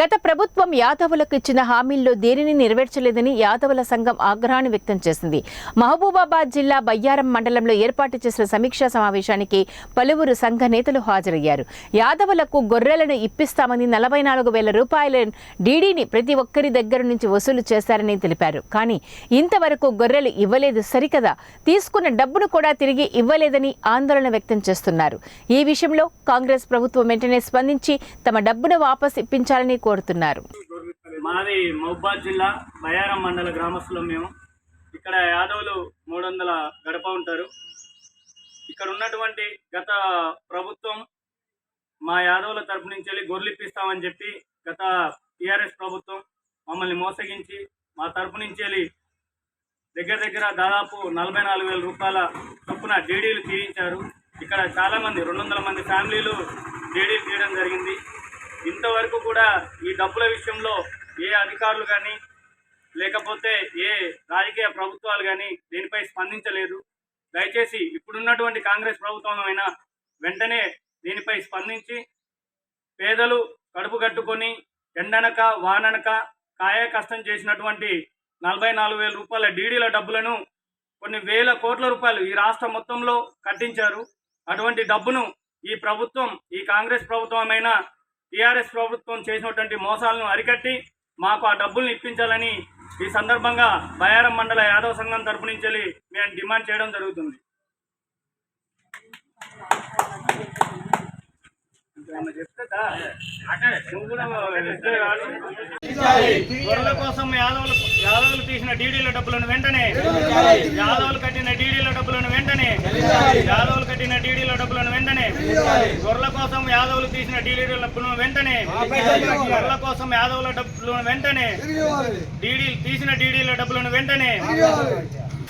గత ప్రభుత్వం యాదవులకు ఇచ్చిన హామీల్లో దేనిని నెరవేర్చలేదని యాదవుల సంఘం ఆగ్రహాన్ని వ్యక్తం చేసింది. మహబూబాబాద్ జిల్లా బయ్యారం మండలంలో ఏర్పాటు చేసిన సమీక్షా సమావేశానికి పలువురు సంఘ నేతలు హాజరయ్యారు. యాదవులకు గొర్రెలను ఇప్పిస్తామని నలభై నాలుగు వేల రూపాయల డీడీని ప్రతి ఒక్కరి దగ్గర నుంచి వసూలు చేశారని తెలిపారు. కానీ ఇంతవరకు గొర్రెలు ఇవ్వలేదు సరికదా. తీసుకున్న డబ్బును కూడా తిరిగి ఇవ్వలేదని ఆందోళన వ్యక్తం చేస్తున్నారు. ఈ విషయంలో కాంగ్రెస్ ప్రభుత్వం వెంటనే స్పందించి తమ డబ్బును వాపస్ ఇప్పించాలని కోరుతున్నారు. మాది మహబాద్ జిల్లా బయారం మండల గ్రామస్తులం మేము. ఇక్కడ యాదవులు మూడు వందల గడప ఉంటారు. ఇక్కడ ఉన్నటువంటి గత ప్రభుత్వం మా యాదవుల తరపు నుంచి వెళ్ళి గొర్రెలిప్పిస్తామని చెప్పి గత టీఆర్ఎస్ ప్రభుత్వం మమ్మల్ని మోసగించి మా తరపు నుంచి వెళ్ళి దగ్గర దగ్గర దాదాపు నలభై నాలుగు వేల రూపాయల చొప్పున డీడీలు తీయించారు. ఇక్కడ చాలామంది రెండు వందల మంది ఫ్యామిలీలు డీడీలు తీయడం జరిగింది. ఇంతవరకు కూడా ఈ డబ్బుల విషయంలో ఏ అధికారులు కానీ లేకపోతే ఏ రాజకీయ ప్రభుత్వాలు కానీ దీనిపై స్పందించలేదు. దయచేసి ఇప్పుడున్నటువంటి కాంగ్రెస్ ప్రభుత్వమైనా వెంటనే దీనిపై స్పందించి పేదలు కడుపు కట్టుకొని ఎండనక వాననక కాయ కష్టం చేసినటువంటి నలభై నాలుగు వేల రూపాయల డీడీల డబ్బులను కొన్ని వేల కోట్ల రూపాయలు ఈ రాష్ట్రం మొత్తంలో కట్టించారు. అటువంటి డబ్బును ఈ ప్రభుత్వం ఈ కాంగ్రెస్ ప్రభుత్వమైన టీఆర్ఎస్ ప్రభుత్వం చేసినటువంటి మోసాలను అరికట్టి మాకు ఆ డబ్బుల్ని ఇప్పించాలని ఈ సందర్భంగా బయారం మండల యాదవ సంఘం తరపు నుంచి మేము డిమాండ్ చేయడం జరుగుతుంది. గొర్రెల కోసం యాదవులు యాదవులు తీసిన డీడీల డబ్బులను వెంటనే యాదవులు కట్టిన డీడీల డబ్బులను వెంటనే యాదవులు కట్టిన గొర్రెల కోసం యాదవులు తీసిన డీడీల డబ్బులను వెంటనే గొర్రెల కోసం యాదవుల డబ్బులను వెంటనే డీడీలు తీసిన డీడీల డబ్బులను వెంటనే